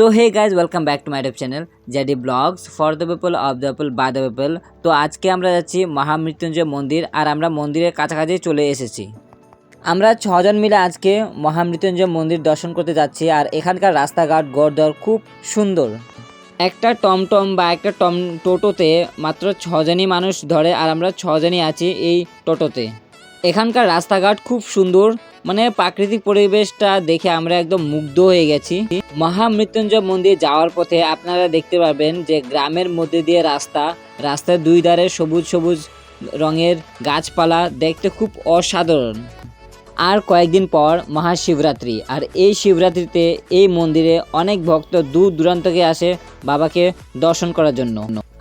So hey guys welcome back to my YouTube channel JD blogs for the people of the people by the people তো আজকে আমরা যাচ্ছি মহামৃত্যুঞ্জয় মন্দির, আর আমরা মন্দিরের কাছাকাছি চলে এসেছি। আমরা ছজন মিলে আজকে মহামৃত্যুঞ্জয় মন্দির দর্শন করতে যাচ্ছি, আর এখানকার রাস্তাঘাট গড়দর খুব সুন্দর। একটা টমটম বা একটা টম টোটোতে মাত্র ছজনই মানুষ ধরে, আর আমরা ছজনই আছি এই টোটোতে। এখানকার রাস্তাঘাট খুব সুন্দর মানে প্রাকৃতিক পরিবেশটা দেখে আমরা একদম মুগ্ধ হয়ে গেছি। মহামৃত্যুঞ্জয় মন্দির যাওয়ার পথে আপনারা দেখতে পাবেন যে গ্রামের মধ্যে দিয়ে রাস্তা, রাস্তার দুই ধারে সবুজ সবুজ রঙের গাছপালা দেখতে খুব অসাধারণ। আর কয়েকদিন পর মহাশিবরাত্রি, আর এই শিবরাত্রিতে এই মন্দিরে অনেক ভক্ত দূর দূরান্ত থেকে আসে বাবাকে দর্শন করার জন্য।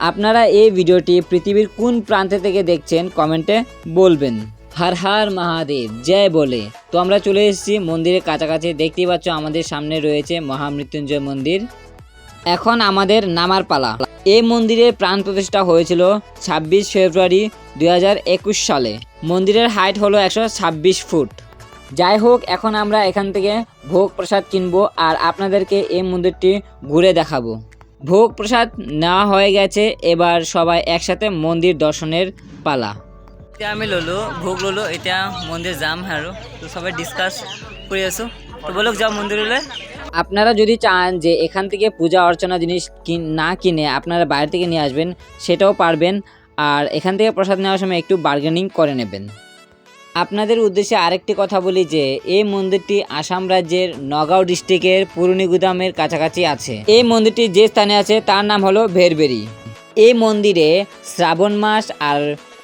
আপনারা এই ভিডিওটি পৃথিবীর কোন প্রান্তে থেকে দেখছেন কমেন্টে বলবেন। হর হর মহাদেব, জয় বলে। তো আমরা চলে এসেছি মন্দিরের কাছাকাছি। দেখতেই পাচ্ছ আমাদের সামনে রয়েছে মহামৃত্যুঞ্জয় মন্দির। এখন আমাদের নামার পালা। এই মন্দিরের প্রাণ প্রতিষ্ঠা হয়েছিল ছাব্বিশ ফেব্রুয়ারি দু হাজার একুশ সালে। মন্দিরের হাইট হলো একশো ছাব্বিশ ফুট। যাই হোক, এখন আমরা এখান থেকে ভোগ প্রসাদ কিনবো আর আপনাদেরকে এই মন্দিরটি ঘুরে দেখাবো। ভোগ প্রসাদ নেওয়া হয়ে গেছে। এবার সবাই একসাথে মন্দির দর্শনের পালা। এতিয়া আমি ললো, ভোগ ললো, এতিয়া মন্দিৰ যাম আৰু। তো সবাই ডিসকাস কৰি আছো। তো বলক যাও মন্দিৰলৈ। আপনারা যদি চান যে এখান থেকে পূজা অর্চনা জিনিস না কিনে আপনারা বাইরে থেকে নিয়ে আসবেন, সেটাও পারবেন। আর এখান থেকে প্রসাদ নেওয়ার সময় একটু বার্গেনিং করে নেবেন। আপনাদের উদ্দেশ্যে আরেকটি কথা বলি যে, এই মন্দিরটি আসাম রাজ্যের নগাঁও ডিস্ট্রিক্টের পুরনি গুদামের কাছাকাছি আছে। এই মন্দিরটি যে স্থানে আছে, তার নাম হলো ভেরবেরি। এই মন্দিরে শ্রাবণ মাস আর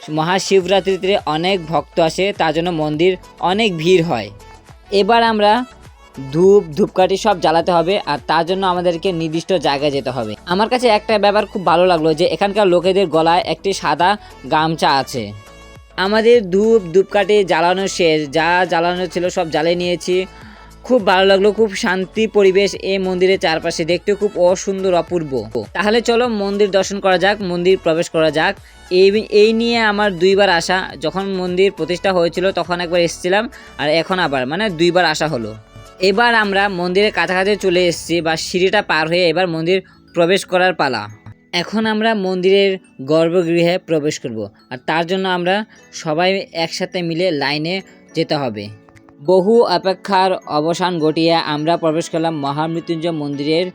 মহাশিবরাত্রিতে অনেক ভক্ত আসে, তার জন্য মন্দির অনেক ভিড় হয়। এবার আমরা ধূপ, ধূপকাঠি সব জ্বালাতে হবে আর তার জন্য আমাদেরকে নির্দিষ্ট জায়গায় যেতে হবে। আমার কাছে একটা ব্যাপার খুব ভালো লাগল যে এখানকার লোকেদের গলায় একটি সাদা গামছা আছে। আমাদের ধূপ, ধূপকাঠি জ্বালানো শেষ। যা জ্বালানো ছিল সব জ্বালিয়ে নিয়েছি। খুব ভালো লাগল, খুব শান্তি পরিবেশ এই মন্দিরের চারপাশে। দেখতে খুব অসুন্দর, অপূর্ব। তাহলে চলো মন্দির দর্শন করা যাক, মন্দির প্রবেশ করা যাক। এই এই নিয়ে আমার দুইবার আসা, যখন মন্দির প্রতিষ্ঠা হয়েছিল তখন একবার এসেছিলাম, আর এখন আবার মানে দুইবার আসা হলো। এবার আমরা মন্দিরের কাছাকাছি চলে এসেছি, বা সিঁড়িটা পার হয়ে এবার মন্দির প্রবেশ করার পালা। এখন আমরা মন্দিরের গর্ভগৃহে প্রবেশ করব, আর তার জন্য আমরা সবাই একসাথে মিলে লাইনে যেতে হবে। বহু অপেক্ষার অবসান ঘটিয়ে আমরা প্রবেশ করলাম মহামৃত্যুঞ্জয় মন্দিরের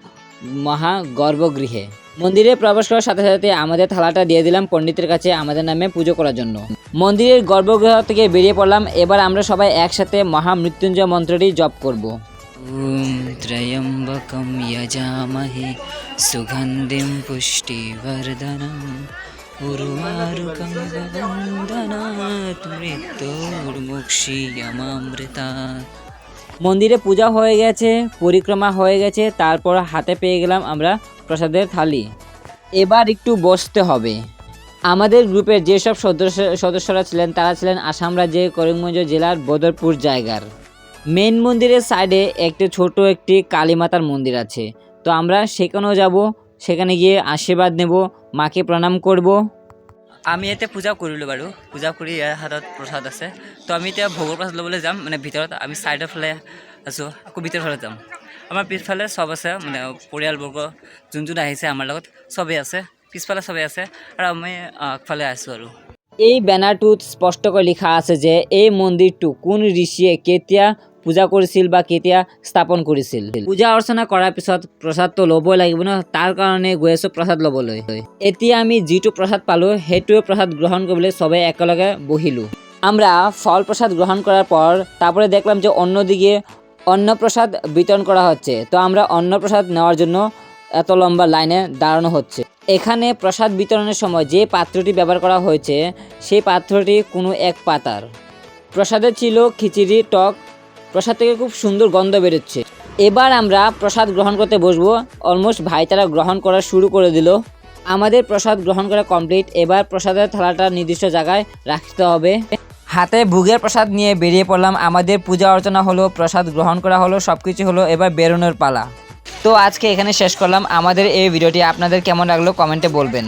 মহা গর্ভগৃহে মন্দিরে প্রবেশ করার সাথে সাথে আমাদের থালাটা দিয়ে দিলাম পণ্ডিতের কাছে আমাদের নামে পুজো করার জন্য। মন্দিরের গর্ভগৃহ থেকে বেরিয়ে পড়লাম, এবার আমরা সবাই একসাথে মহামৃত্যুঞ্জয় মন্ত্রটি জপ করব। ওম ত্রয়ম্বকম যজামহে সুগন্ধিম পুষ্টিবর্ধনম মন্দিরে পূজা হয়ে গেছে, পরিক্রমা হয়ে গেছে, তারপর হাতে পেয়ে গেলাম আমরা প্রসাদের থালি। এবার একটু বসতে হবে। আমাদের গ্রুপের যেসব সদস্য সদস্যরা ছিলেন, তারা ছিলেন আসাম রাজ্যের করিমগঞ্জ জেলার বদরপুর জায়গার। মেন মন্দিরের সাইডে একটি ছোট একটি কালীমাতার মন্দির আছে। তো আমরা সেখানেও যাব সেখানে গিয়ে আশীর্বাদ নেব মাকে প্ৰণাম করব। আমি এতিয়া পূজা কৰিলোঁ বাৰু। পূজা কৰি ইয়াৰ হাতত প্ৰসাদ আছে। তো আমি এতিয়া ভোগৰ প্ৰসাদ ল'বলৈ যাম। মানে ভিতৰত আমি ছাইডৰ ফালে আছোঁ। আকৌ ভিতৰৰ ফালে যাম। আমাৰ পিছফালে চব আছে। মানে পৰিয়ালবৰ্গ যোন যোন আহিছে আমাৰ লগত চবেই আছে। পিছফালে চবেই আছে। আৰু আমি আগফালে আছোঁ আৰু। এই বেনাৰটোত স্পষ্টকৈ লিখা আছে যে এই মন্দিৰটো কোন ঋষিয়ে কেতিয়া পূজা কৰিছিল বা কেতিয়া স্থাপন কৰিছিল। পূজা অৰ্চনা কৰাৰ পিছত প্ৰসাদটো ল'বই লাগিব ন, তাৰ কাৰণে গৈ আছোঁ প্ৰসাদ ল'বলৈ। এতিয়া আমি যিটো প্ৰসাদ পালোঁ, সেইটোৱে প্ৰসাদ গ্রহণ কৰিবলৈ সবাই একেলগে বহিলোঁ। আমরা ফল প্রসাদ গ্রহণ করার পর তারপরে দেখলাম যে অন্যদিকে অন্নপ্রসাদ বিতরণ করা হচ্ছে। তো আমরা অন্নপ্রসাদ নেওয়ার জন্য এত লম্বা লাইনে দাঁড়ানো হচ্ছে। এখানে প্রসাদ বিতরণের সময় যে পাত্রটি ব্যবহার করা হয়েছে, সেই পাত্রটি কোনো এক পাতার। প্রসাদে ছিল খিচুড়ি, টক প্রসাদ থেকে খুব সুন্দর গন্ধ বেরোচ্ছে। এবার আমরা প্রসাদ গ্রহণ করতে বসবো। অলমোস্ট ভাই তারা গ্রহণ করা শুরু করে দিল। আমাদের প্রসাদ গ্রহণ করা কমপ্লিট এবার প্রসাদের থালাটা নির্দিষ্ট জায়গায় রাখতে হবে। হাতে ভুগের প্রসাদ নিয়ে বেরিয়ে পড়লাম। আমাদের পূজা অর্চনা হলো, প্রসাদ গ্রহণ করা হলো সব কিছু হলো এবার বেরোনোর পালা। তো আজকে এখানে শেষ করলাম। আমাদের এই ভিডিওটি আপনাদের কেমন লাগল কমেন্টে বলবেন।